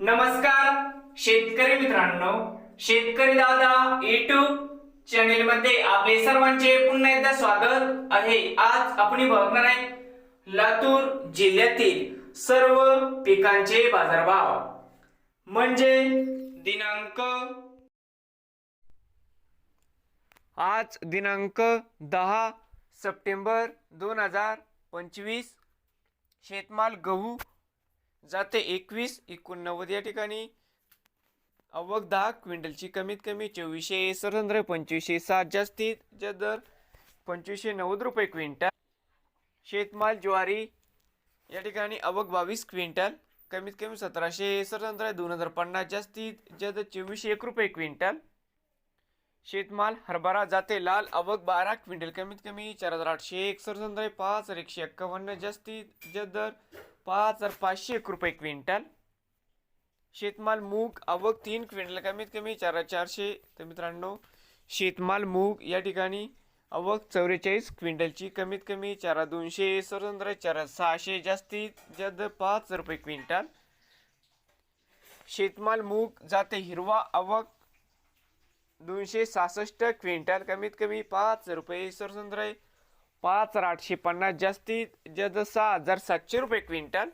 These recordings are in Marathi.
नमस्कार शेतकरी मित्रांनो. शेतकरी दादा युट्यूब चॅनेल मध्ये आपले सर्वांचे पुन्हा एकदा स्वागत आहे. आज आपण बघणार आहे लातूर जिल्ह्यातील सर्व पिकांचे बाजारभाव. म्हणजे दिनांक आज दिनांक दहा सप्टेंबर दोन हजार पंचवीस. शेतमाल गहू जाते एकवीस एकोणनव्वद या ठिकाणी. अवक दहा क्विंटलची कमीत कमी चोवीसशे सरंद्र पंचवीसशे सात जास्तीत जे दर पंचवीसशे नव्वद रुपये क्विंटल. शेतमाल ज्वारी या ठिकाणी अवक बावीस क्विंटल कमीत कमी सतराशे सरंद्र दोन हजार पन्नास जास्तीत जद चोवीसशे एक रुपये क्विंटल. शेतमाल हरभरा जाते लाल अवक बारा क्विंटल कमीत कमी चार हजार आठशे एक पाच हजार एकशे एक्कावन्न जास्तीत जद दर पाच हजार पाचशे एक रुपये क्विंटल. शेतमाल मूग आवक तीन क्विंटल. कमीत कमी चार हजार चारशे. तर मित्रांनो शेतमाल मूग या ठिकाणी अवक चौवेचाळीस क्विंटलची. कमीत कमी चार दोनशे स्वतंत्र चार सहाशे. जास्तीत जास्त पाच हजार रुपये क्विंटल. शेतमाल मूग जाते हिरवा अवक दोनशे सहासष्ट क्विंटल. कमीत कमी पाच रुपये. सरसंद्र पाच हजार आठशे पन्नास जास्तीत जद सहा हजार सातशे रुपये क्विंटल.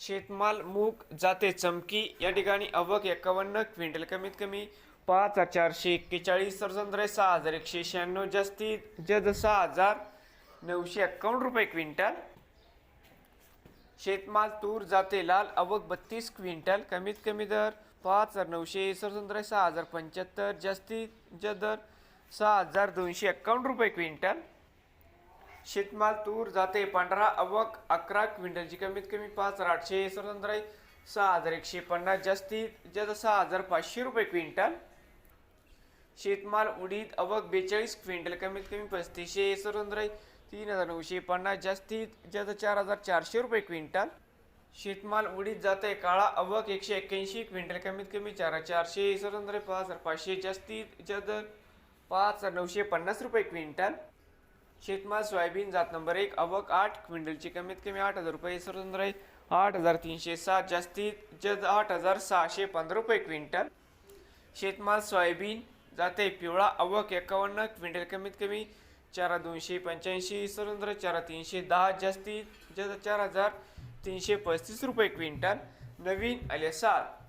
शेतमाल मूग जाते चमकी या ठिकाणी अवक एकावन्न क्विंटल कमीत कमी पाच हजार चारशे एक्केचाळीस सरसंद्र सहा हजार एकशे शहाण्णव जास्तीत जद सहा हजार नऊशे एक्कावन्न रुपये क्विंटल. शेतमाल तूर जाते लाल अवक बत्तीस क्विंटल कमीत कमी दर पाच हजार नऊशे सरसंद्र सहा हजार पंच्याहत्तर जास्तीत जद दर सहा हजार दोनशे एक्कावन्न रुपये क्विंटल. शेतमाल तूर जाते पंधरा अवक अकरा क्विंटलची कमीत कमी पाच हजार आठशे सरसंद्र सहा हजार एकशे पन्नास जास्तीत जास्त सहा हजार पाचशे रुपये क्विंटल. शेतमाल उडीद अवक बेचाळीस क्विंटल कमीत कमी पस्तीसशे सरसंद्र तीन हजार नऊशे पन्नास जास्तीत जास्त चार हजार चारशे रुपये क्विंटल. शेतमाल उडीत जाते काळा अवक एकशे एक्क्याऐंशी क्विंटल कमीत कमी चार हजार चारशे सरसंद्र पाच हजार पाचशे जास्तीत जास्त पाच नऊशे पन्नास रुपये क्विंटल. शेतमाल सोयाबीन जात नंबर एक अवक आठ क्विंटलची कमीत कमी आठ हजार रुपये सरसंद्र आठ हजार तीनशे सात जास्तीत जज आठ हजार सहाशे पंधरा रुपये क्विंटल. शेतमाल सोयाबीन जाते पिवळा अवक एकावन्न क्विंटल कमीत कमी चार दोनशे पंच्याऐंशी सरंद्र चार तीनशे दहा जास्तीत जज चार हजार तीनशे पस्तीस रुपये क्विंटल. नवीन आले सात